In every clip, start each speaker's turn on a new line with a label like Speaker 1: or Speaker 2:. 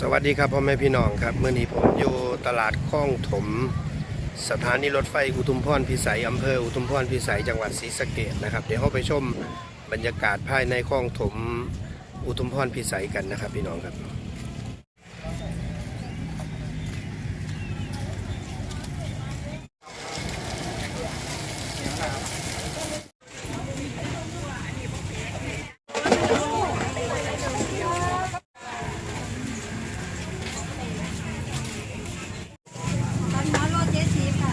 Speaker 1: สวัสดีครับพ่อแม่พี่น้องครับเมื่อนี้ผมอยู่ตลาดคลองถม สถานีรถไฟอุทุมพรพิสัยอำเภออุทุมพรพิสัยจังหวัดศรีสะเกดนะครับเดี๋ยวเราไปชมบรรยากาศภายในคลองถมอุทุมพรพิสัยกันนะครับพี่น้องครับ
Speaker 2: ตอนนี้โรเจสีค่ะ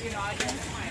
Speaker 2: you know, I
Speaker 1: guess.